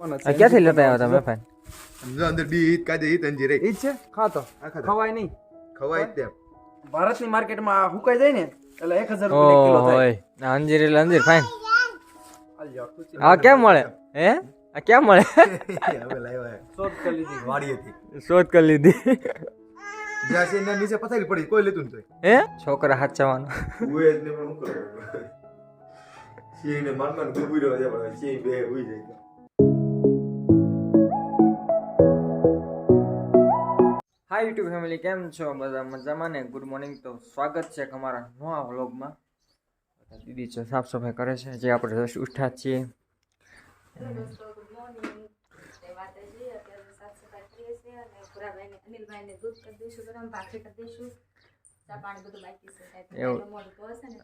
આ ક્યાંથી લેતા આવ્યા તમે ફાઈન જો અંદર બીટ કાજે ઈ તંજી રે ઈ છે ખાતો આખા ખવાય નહીં ખવાય જ તેમ ભારતની માર્કેટમાં આ હુકાઈ જાય ને એટલે એક હજાર રૂપિયા કિલો થાય અંજીર એટલે અંજીર ફાઈન આ કેમ મળે હે આ કેમ મળે હવે લાવ્યા શોધ કરી લીધી વાડી હતી શોધ કરી લીધી જ્યાં છે નીચે પથારી પડી કોઈ લેતું નતું હે છોકરા હાચવાનો ઉએ જ ને પણ હું કરું સિંહ ને માન માન ગુબી રહ્યો છે પણ સિંહ બે ઉઈ જાય હાય યુટ્યુબ ફેમિલી કેમ છો? બધા મજામાં ને? ગુડ મોર્નિંગ તો સ્વાગત છે અમારા નવા વ્લોગમાં. દીદી છે સાફ સફાઈ કરે છે. જે આપણે જસ્ટ ઉઠા છીએ. ને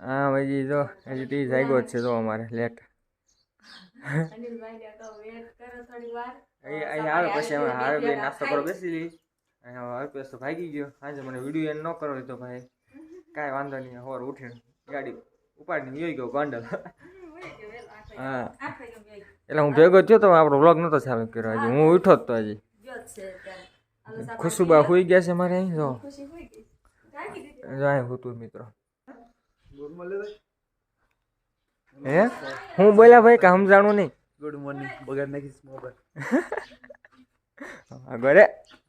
હા ભાઈ જો હજી ટી જાગ્યો છે જો અમારે લેટ અનિલભાઈને તો વેટ કરો થોડી વાર અહીં અહીં આવે પછી અમે હારે બે નાસ્તો કરો બેસી લઈ અને હવે અલ્પેશ તો ભાગી ગયો. આજે મને વીડિયો એન્ડ ન કરો તો ભાઈ કાંઈ વાંધો નહીં. સવાર ઉઠીને ગાડી ઉપાડીને યોઈ ગયો ગોંડલ. હા. એટલે હું ભેગો થયો તો આપણો વ્લોગ નતો ચાલુ કર્યો હજી હું ઉઠો જ તો હજી ખુશુબા સુઈ ગયા છે મારે અહીં? જો. હોઈ અહીં હતું મિત્રો. હે? હું બોલ્યા ભાઈ કામ સમજાણું નહીં? ગુડ મોર્નિંગ બગાડ નાખીશ મોબાઈલ. કે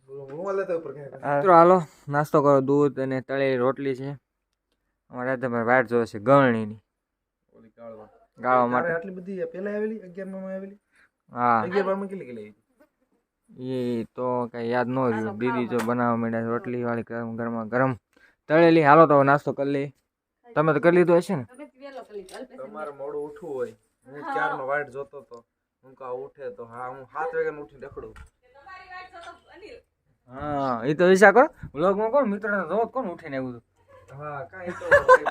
મિત્રો હાલો નાસ્તો કરો દૂધ અને તળેલી રોટલી છે. અમારે તમારે વાટ જોવે છે ગળણીની. ઓલી ગાળવા. માટે. આટલી બધી પેલા આવેલી અગિયારમાં આવેલી? હા. અગિયાર બારમાં કેટલી કેટલી આવી? એ તો કઈ યાદ ન રહ્યું. દીદી જો બનાવવા માંડ્યા રોટલી વાળી ગરમ ગરમા ગરમ તળેલી. હાલો તો નાસ્તો કરી લઈ તમે તો કરી લીધો હશે ને? તમારે મોડું ઉઠવું હોય. હું ચાર નો વાટ જોતો તો? હું કા ઉઠે તો. હા હું સાત વાગ્યા ઉઠી રખડું. તમારી અનિલ. હા એ તો વિચાર કરો વ્લોગમાં કોણ મિત્ર રોજ કોણ ઉઠીને આવ્યું હા કાંઈ તો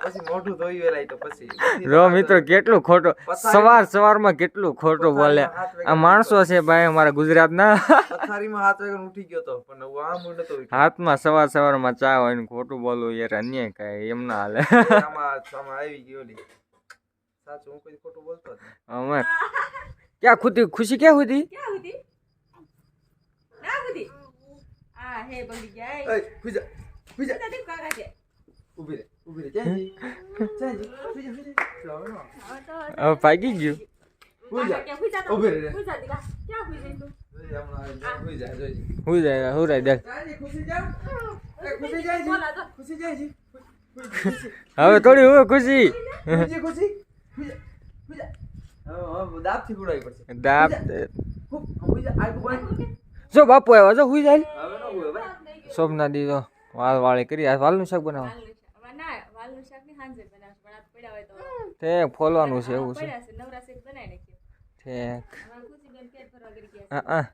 પછી મોઢું ધોઈ વેલાય તો પછી. રો મિત્રો કેટલું ખોટું સવાર સવારમાં કેટલું ખોટું બોલે. આ માણસો છે ભાઈ અમારા ગુજરાતના. હાથ ગયો તો પણ હું આમ નતો ઉઠ્યો. હાથમાં સવાર સવારમાં ચા હોય ને ખોટું બોલવું યાર અન્ય કાંઈ એમ ના હાલે. અમે ક્યાં ખુદી ખુશી ક્યાં હતી આ હે બગડી ગયા એય, ખુજા, ખુજા. એ કાકા છે ઊભી રહે, ઊભી રહે. ચાંજી, ચાંજી, ખુજા, ખુજા. હવે હવે ભાગી ગયું ખુજા. ખુજા ઊભી રહે. ખુજા દીકા ક્યાં ખુજા તું આ ખુજા, જોઈ. હું જાય હું દેખ ચાંજી, ખુશી. એ, ખુશી જાય ખુશી જાય હવે થોડી હું ખુશી ખુશી, ખુશી. ખુજા, ખુજા. હવે, હવે દાબથી ગુડાવી પડશે. દાબ ખૂબ, ખુજા, આગળ. જો બાપુ આવ્યો જો હુઈ જાય હવે ન બોલે, ભાઈ. સોમના દીધો વાલ વાળી કરી આ વાલનું શાક બનાવો. વાલનું શાક. હવે ના વાલનું શાકની હાંજે બનાવશું પણ આ પડ્યા હોય તો. ફોલવાનું છે એવું છે. ઠેક. હા હા.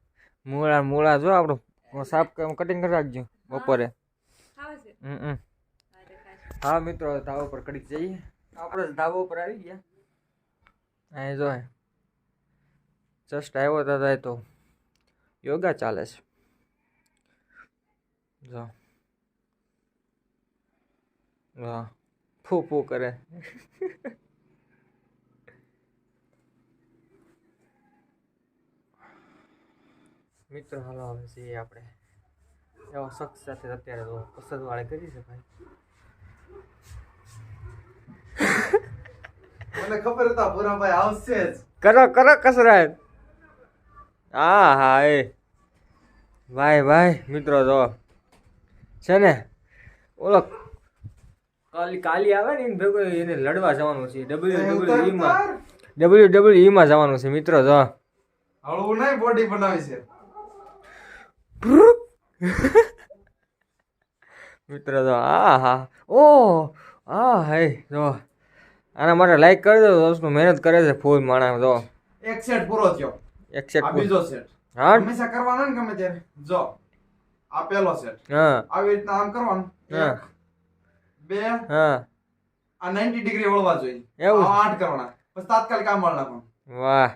મૂળા મૂળા જો આપણું સાફ કટિંગ કરી રાખજો બપોરે. હમ હા મિત્રો ધાબા પર કડીક જઈએ. આપણે ધાબા પર આવી ગયા. અહીં જો જસ્ટ આવ્યો દાદા તો. યોગા ચાલે છે. જો. હા ફૂ ફૂ કરે. મિત્રો હાલો હવે છે આપણે. એવો શખ્સ સાથે અત્યારે તો કસરત વાળે કરી છે ભાઈ. મને ખબર હતા ભૂરાભાઈ આવશે જ. કરો કરો કસરત. હા હા એ. ભાઈ ભાઈ મિત્રો તો છે ને ઓલો કાલી કાલી આવે ને એને ભેગો એને લડવા જવાનું છે ડબલ્યુ ડબલ્યુ ઈમાં ડબલ્યુ ડબલ્યુ ઈમાં જવાનું છે મિત્રો તો. હળવું નહીં બોડી બનાવી છે. મિત્રો તો હા હા. ઓ હા હે જો આના માટે લાઈક કરી દો દોસ્તો મહેનત કરે છે ફૂલ માણસ તો. એક સેટ પૂરો થયો. આ બીજો સેટ હા? હંમેશા કરવાનો ને ગમે ત્યારે. જો આ પહેલો સેટ હા. આવી રીતના આમ કરવાનું. હા. બે હા. આ 90 ડિગ્રી વળવા જોઈએ. એવું? આઠ કરવાના. પછી તાત્કાલિક આમ વળ નાખવાનું. વાહ.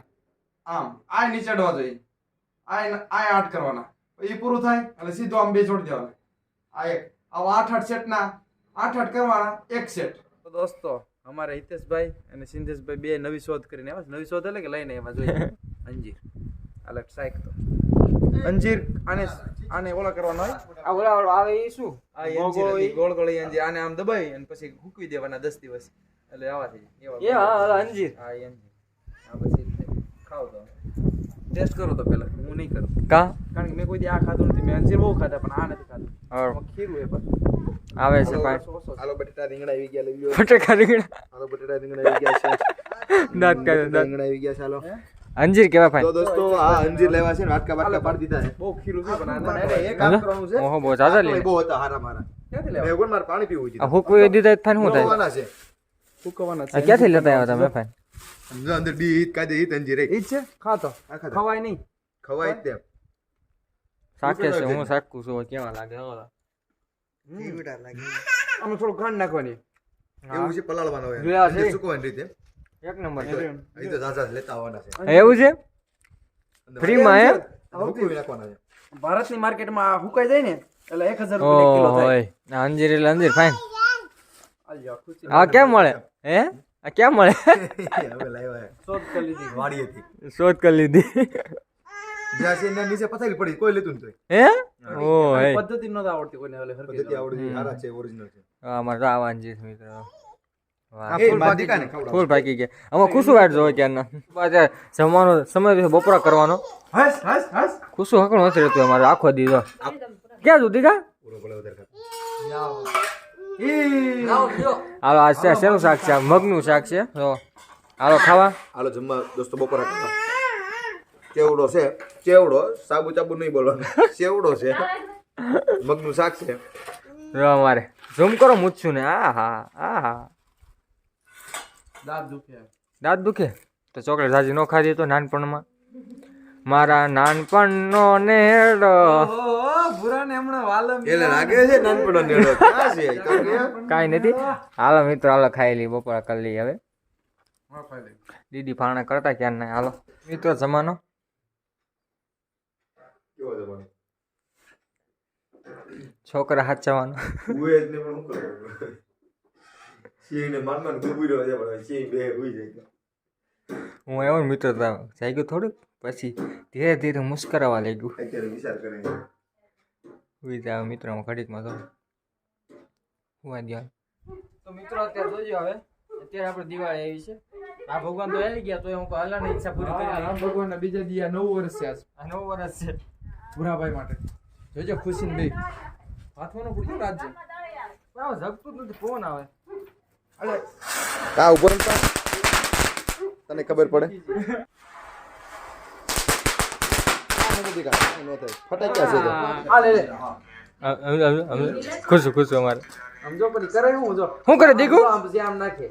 આમ આ નીચે અડવા જોઈએ. આ આ આઠ કરવાના. એ પૂરું થાય એટલે સીધું આમ બે છોડી દેવાના. આ એક. આવા આઠ આઠ સેટના આઠ આઠ કરવાના એક સેટ તો દોસ્તો અમારે હિતેશભાઈ અને સિંધેશભાઈ બે નવી શોધ કરીને આવ્યા નવી શોધ એટલે કે લઈને આવ્યા જોઈએ. અંજીર. એટલે શાક તો. અંજીર આને આને ઓલા કરવાનો હોય? આ ઓલા ઓલો આવે એ શું? આ ગોળ અંજીર ગોળ ગોળ અંજીર. આને આમ દબાવી અને પછી હૂકવી દેવાના દસ દિવસ. એટલે આવા થઈ જાય. એ હા અંજીર હા અંજીર. આ પછી ખાવ તો. ટેસ્ટ કરો તો પેલા. હું નહીં કરું. કા? કારણ કે મેં કોઈ દી આ ખાધું નથી. મેં અંજીર બહુ ખાધા પણ આ નથી ખાધું. ખીરું એ પણ આવે છે ભાઈ. હાલો બટેટા રીંગણા આવી ગયા લઈ લ્યો. બટેટા રીંગણા. હાલો બટેટા રીંગણા આવી ગયા છે. દાંત કાઢે દાંત રીંગણા આવી ગયા છે હાલો. અંજીર કેવા તો ભાઈ દોસ્તો આ અંજીર લેવા છે ને વાટકા વાટકા પાડી દીધા છે. બહુ ખીરું છે બનાના અરે એક કામ કરવાનું છે. ઓહો બહુ જાજા લે બહુ હતા હારા મારા. ક્યાંથી મેં લેવા? કોણ મારે પાણી પીવું છે. આ હુકવી દીધા થાય હું થાય? હુકવાના છે. સૂકવવાના આ ક્યાંથી લેતા આવ્યા તમે ફાઈન જો અંદર બી ઈદ કાજે ઈદ અંજીર એક. ઈ જ છે? ખાતો. ખવાય નહીં. ખવાય જ તેમ. સાકે છે હું સાકું છું કેવા લાગે ઓલા આમાં થોડું ખાંડ નાખવાની. એવું છે પલાળવાનો હોય. જોયા છે. અંજીર રીતે. એક નંબર અહીં તો દાદા લેતા આવવાના છે. એવું છે? ફ્રી માં હે હુકવી નાખવાના છે. ભારતની માર્કેટમાં હુકાઈ જાય ને એટલે એક હજાર રૂપિયા કિલો થાય. અંજીર એટલે અંજીર ફાઈન આ કેમ મળે? હે? આ કેમ મળે? હવે લાવ્યા શોધ કરી લીધી. વાડી શોધ કરી લીધી. જ્યાં નીચે પથારી પડી કોઈ લેતું નથી. હે? ઓ પદ્ધતિ નહોતી આવડતી કોઈને એટલે હરખી પદ્ધતિ આવડી સારા છે ઓરિજિનલ છે. અમારે તો આવા અંજીર મિત્રો. ફૂલ પાકી ગયા. આમાં ખુશું વાટ જોવે ક્યારના? પાછા જમવાનો સમય બપોરા કરવાનો. હસ હસ હસ. ખુશું હકણું નથી રહેતું અમારે આખો દીધો ક્યાં સુધી કા. હાલો આ છે શેનું શાક છે? આ મગનું શાક છે? જો. હાલો ખાવા. હાલો જમવા દોસ્તો બપોરા ખાવા ચેવડો છે ચેવડો સાબુ ચાબુ નહીં બોલવાનું. ચેવડો છે. મગનું શાક છે. જો અમારે. ઝૂમ કરો મૂછું ને આ હા આ હા દાંત દુખે. દાંત દુખે? તો ચોકલેટ સાજી નો ખાધી તો નાનપણમાં? મારા નાનપણનો નેડો કાંઈ નથી. હાલો મિત્રો હાલો ખાઈ લઈ બપોરા કરી હવે. દીદી ફાણા કરતા ક્યાં ના હાલો. મિત્રો જમાનો? જમાનો? છોકરા હાચવાનો ઉએ જ ને પણ શું કરવાનું સિંહને માન માન ગુબી રહ્યો છે પણ સિંહ બે હુઈ જાય હું આવ્યો ને મિત્રો જાગ્યું થોડુંક પછી ધીરે ધીરે મુસ્કરાવા લાગ્યું અત્યારે વિચાર કરે. ઉઈ જાય મિત્રોમાં ઘડીકમાં તો હું દ્યા તો મિત્રો અત્યારે જોજો હવે. અત્યારે આપણે દિવાળી આવી છે. આ ભગવાન તો આવી ગયા તો હું અલ્લાહની ઈચ્છા પૂરી કરી આ રામ ભગવાનના બીજા દિયા નવ વર્ષ છે. આ નવ વર્ષ છે. ભૂરાભાઈ માટે. જોજો ખુશી ભાઈ હાથમાં પડ્યું રાજ્ય. છે આમાં જગતું જ નથી ફોન આવે. આ ઉપર? તને ખબર પડે? આ નથી કા, આ નો થાય. ફટાક્યા છે તો. આ લે લે. ખુશું ખુશું અમારે. આમ જો પછી કરે હું જો. શું કરે દીકુ? આમ આમ નાખે.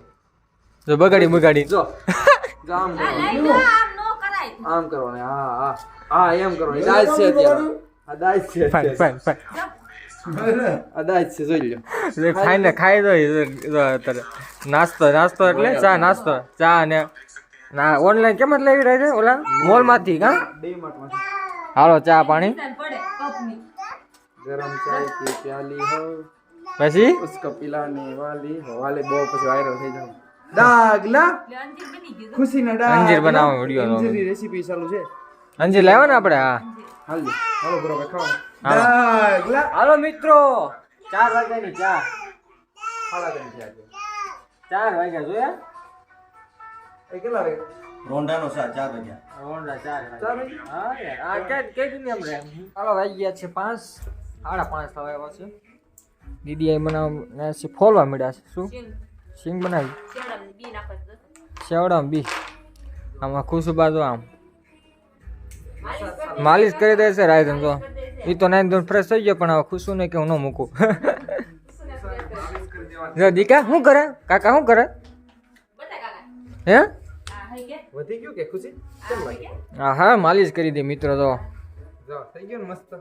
જો બગાડી બગાડી. જો. જો આમ કરવાનું. આમ નો કરાય. કરવાનું હા હા. હા એમ કરવાનું. દાજ છે અત્યારે. આ દાજ છે ફાઈન. ફાઈન ફાઈન ખાઈને? ખાઈ દો અત્યારે નાસ્તો નાસ્તો એટલે ચા નાસ્તો ચા ને ના ઓનલાઈન કેમ જ લેવી રહ્યા છે ઓલા? મોલમાંથી કા હાલો ચા પાણી. ગરમ ચાય કી પ્યાલી હો. પછી? ઉસકો પિલાને વાલી હો. વાલે બહુ પછી વાયરલ થઈ જાવ. ડાગલા ખુશી ના ડાગ અંજીર બનાવો વિડિયો નો અંજીર રેસિપી ચાલુ છે. અંજીર લાવ્યો ને આપણે? હા. હાલ હાલો બરોબર ખાવ હાલો. હાલો મિત્રો. ચાર વાગ્યાની ચા. ચાર વાગ્યા જોયા? એ કેટલા ચાર વાગ્યા. રોંડા ચાર વાગ્યા. હા આ કે કે દી રે હાલો વાગી ગયા છે પાંચ. સાડા પાંચ થવા આવ્યા છે. દીદી એ બનાવ છે ફોલવા મળ્યા છે. શું? સિંગ. બનાવી. શેવડામ બી આમાં ખુશબા તો આમ. માલિશ કરી દે છે રાયધન તો એ તો નાઈન ધોન ફ્રેશ થઈ ગયો પણ હવે ખુશું નહીં કે હું ન મૂકું. જો દીકા શું કરે? કાકા શું કરે? હે? આ હઈ ગયા વધી ગયું કે ખુશી? હા હા માલિશ કરી દે મિત્રો તો હા થઈ ગયું ને મસ્ત.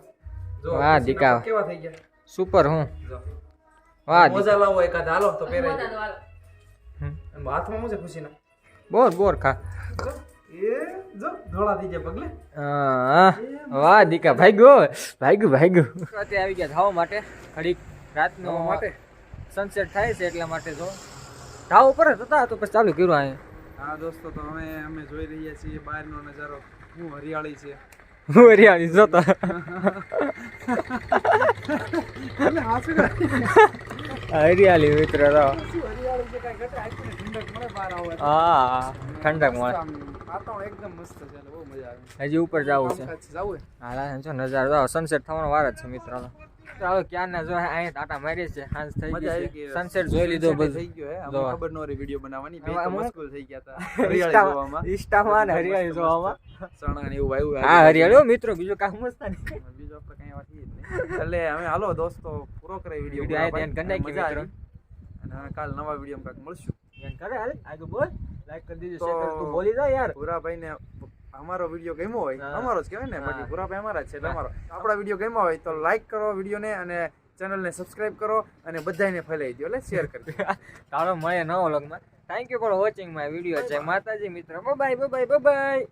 વાહ, દીકા. કેવા થઈ ગયા? સુપર હું? વાહ મોજા લાવો એકાદ હાલો તો હાથમાં ખુશીના? બોર બોર ખા. જો એ ધોળા થઈ પગલે. હા, વાહ દીકા ભાગ્યો ભાગ્યું ભાગ્યું. અત્યારે આવી ગયા ધાવ માટે. ઘડીક રાતનો માટે? સનસેટ થાય છે એટલા માટે જો. ધાવ ઉપર જ હતા તો પછી ચાલુ કર્યું અહીંયા હા દોસ્તો તો અમે અમે જોઈ રહ્યા છીએ બહારનો નજારો. હું હરિયાળી છે. હું હરિયાળી જોતો હરિયાળી મિત્ર તો. શું હરિયાળી છે? કાંઈ ઘટે આખી ઠંડક મળે હા ઠંડક મળે. વાતાવરણ એકદમ મસ્ત છે બહુ મજા આવે. હજી ઉપર જવું છે. જવું જો નજારો. જો સનસેટ થવાનો વાર જ છે મિત્રો. તો ક્યાં ના જો અહીંયા ટાટા મારી છે સાંજ થઈ ગઈ. સનસેટ જોઈ લીધો બધું. થઈ ગયો હે. અમને ખબર ન રહી વિડિયો બનાવવાની. બે તો મસ્કુલ થઈ ગયા હતા હરિયાળી જોવામાં. ઇન્સ્ટામાં ને હરિયાળી જોવામાં. ને એવું આવ્યું હા હરિયાળી મિત્રો બીજો કામ મસ્ત નહીં. બીજો આપણે કઈ વાત નહીં. એટલે અમે હાલો દોસ્તો પૂરો કરે વિડિયો વીડિયો આ ધ્યાન કરી નાખીએ મિત્રો. અને કાલ નવા વિડીયોમાં કાક મળશું. ધ્યાન કરે હાલ. આગળ બોલ. લાઈક કરી દીધું શેર તું બોલી જા યાર. ભૂરાભાઈ ને અમારો વીડિયો ગમ્યો હોય. અમારો જ કહેવાય ને. બાકી ભૂરાભાઈ અમારા જ છે એટલે અમારો. આપણા વીડિયો ગમ્યો હોય તો લાઈક કરો વિડીયોને અને ચેનલને સબસ્ક્રાઇબ કરો અને બધાને ફેલાઈ દો એટલે શેર કરી દો. તારો મળે નવો લગમાં thank you for watching my video જય માતાજી મિત્રો. Bye bye bye